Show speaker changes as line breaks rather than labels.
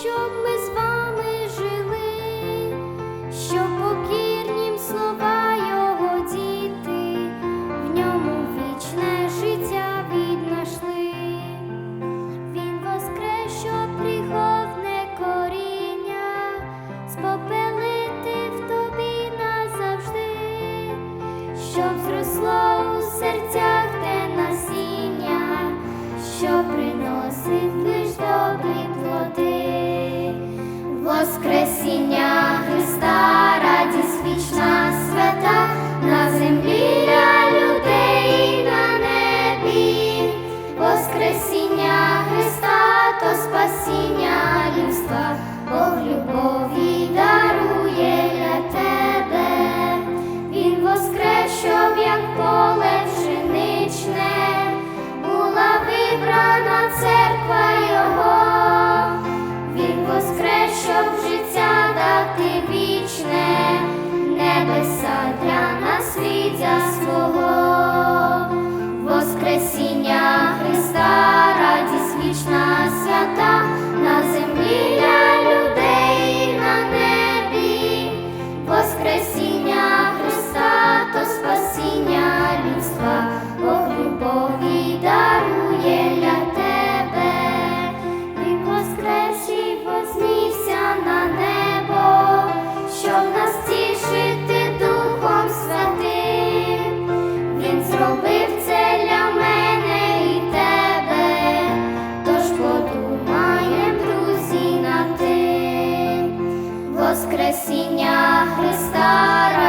щоб ми з вами жили, щоб покірнім слова його діти, в ньому вічне життя віднайшли, Він воскрес, щоб приховне коріння, спопелити в тобі назавжди, щоб зросло у серця. ти вічне небеса. Воскресіння Христа.